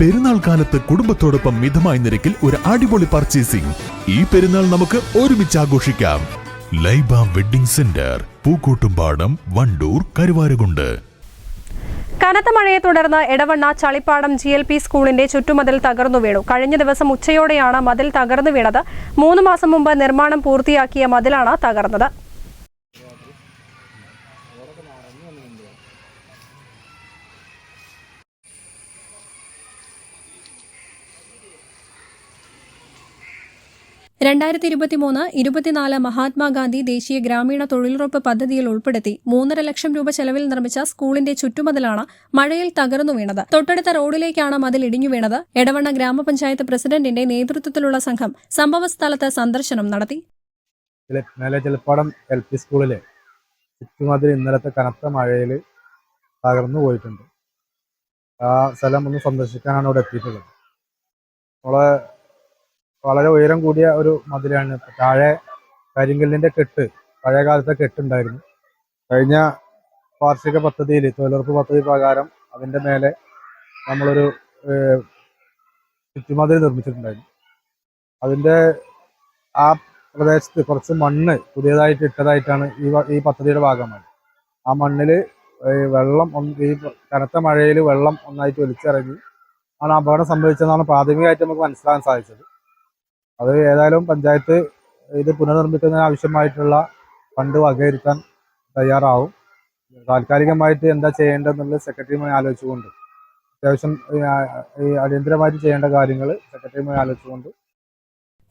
പെരുന്നാൾ കാലത്ത് കുടുംബത്തോടൊപ്പം മിതമായ നിരക്കിൽ ഒരു അടിപൊളി പർച്ചേസിംഗ് ഈ പെരുന്നാൾ നമുക്ക് ഒരുമിച്ച് ആഘോഷിക്കാം. Laiba wedding centre Pookkottumpadam Wandoor Karuvarakundu. കനത്ത മഴയെ തുടർന്ന് Edavanna Chalippadam G L P സ്കൂളിന്റെ ചുറ്റുമതിൽ തകർന്നു വീണു. കഴിഞ്ഞ ദിവസം ഉച്ചയോടെയാണ് മതിൽ തകർന്നു വീണത്. മൂന്ന് മാസം മുമ്പ് നിർമ്മാണം പൂർത്തിയാക്കിയ മതിലാണ് തകർന്നത്. രണ്ടായിരത്തി ഇരുപത്തിമൂന്ന് ഇരുപത്തിനാല് മഹാത്മാഗാന്ധി ദേശീയ ഗ്രാമീണ തൊഴിലുറപ്പ് പദ്ധതിയിൽ ഉൾപ്പെടുത്തി മൂന്നര ലക്ഷം രൂപ ചെലവിൽ നിർമ്മിച്ച സ്കൂളിന്റെ ചുറ്റുമതിലാണ് മഴയിൽ തകർന്നു വീണത്. തൊട്ടടുത്ത റോഡിലേക്കാണ് മതിൽ ഇടിഞ്ഞു വീണത്. എടവണ്ണ ഗ്രാമപഞ്ചായത്ത് പ്രസിഡന്റിന്റെ നേതൃത്വത്തിലുള്ള സംഘം സംഭവസ്ഥലത്ത് സന്ദർശനം നടത്തി. എൽ പി സ്കൂളിലെ ചുറ്റുമതിൽ ഇന്നലത്തെ കനത്ത മഴയിൽ തകർന്നു പോയിട്ടുണ്ട്. ആ സ്ഥലം ഒന്ന് സന്ദർശിക്കാനാണ് ഇവിടെ എത്തിയിട്ടുള്ളത്. നമ്മളെ വളരെ ഉയരം കൂടിയ ഒരു മതിലാണ്. താഴെ കരിങ്കല്ലിന്റെ കെട്ട് പഴയ കാലത്തെ കെട്ടുണ്ടായിരുന്നു. കഴിഞ്ഞ വാർഷിക പദ്ധതിയിൽ തൊഴിലുറപ്പ് പദ്ധതി പ്രകാരം അതിന്റെ മേലെ നമ്മളൊരു ചുറ്റുമതിൽ നിർമ്മിച്ചിട്ടുണ്ടായിരുന്നു. അതിന്റെ ആ പ്രദേശത്ത് കുറച്ച് മണ്ണ് പുതിയതായിട്ട് ഇട്ടതായിട്ടാണ് ഈ ഈ പദ്ധതിയുടെ ഭാഗമായി ആ മണ്ണിൽ വെള്ളം ഈ കനത്ത മഴയിൽ വെള്ളം ഒന്നായിട്ട് ഒലിച്ചിറങ്ങി. ആണ് അപകടം സംഭവിച്ചതെന്നാണ് പ്രാഥമികമായിട്ട് നമുക്ക് മനസ്സിലാക്കാൻ സാധിച്ചത്. അത് ഏതായാലും പഞ്ചായത്ത് ഇത് പുനർനിർമ്മിക്കുന്നതിന് ആവശ്യമായിട്ടുള്ള ഫണ്ട് വകയിരുത്താൻ തയ്യാറാവും. താൽക്കാലികമായിട്ട് എന്താ ചെയ്യേണ്ടതെന്നുള്ളത് സെക്രട്ടറിയുമായി ആലോചിച്ചുകൊണ്ട് അത്യാവശ്യം ഈ അടിയന്തരമായിട്ട് ചെയ്യേണ്ട കാര്യങ്ങൾ സെക്രട്ടറിയുമായി ആലോചിച്ചുകൊണ്ട്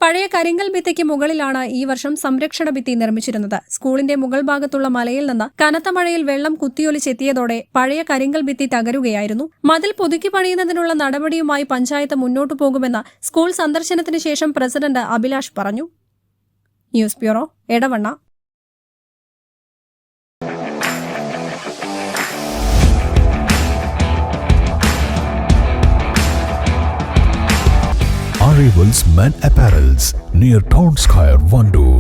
പഴയ കരിങ്കൽ ഭിത്തിക്ക് മുകളിലാണ് ഈ വർഷം സംരക്ഷണ ഭിത്തി നിർമ്മിച്ചിരുന്നത്. സ്കൂളിന്റെ മുകൾ ഭാഗത്തുള്ള മലയിൽ നിന്ന് കനത്ത മഴയിൽ വെള്ളം കുത്തിയൊലിച്ചെത്തിയതോടെ പഴയ കരിങ്കൽ ഭിത്തി തകരുകയായിരുന്നു. മതിൽ പുതുക്കി പണിയുന്നതിനുള്ള നടപടിയുമായി പഞ്ചായത്ത് മുന്നോട്ടു പോകുമെന്ന് സ്കൂൾ സന്ദർശനത്തിന് ശേഷം പ്രസിഡന്റ് അഭിലാഷ് പറഞ്ഞു. News bureau Edavanna. Arrivals Men Apparels near Town Square, Vandoor.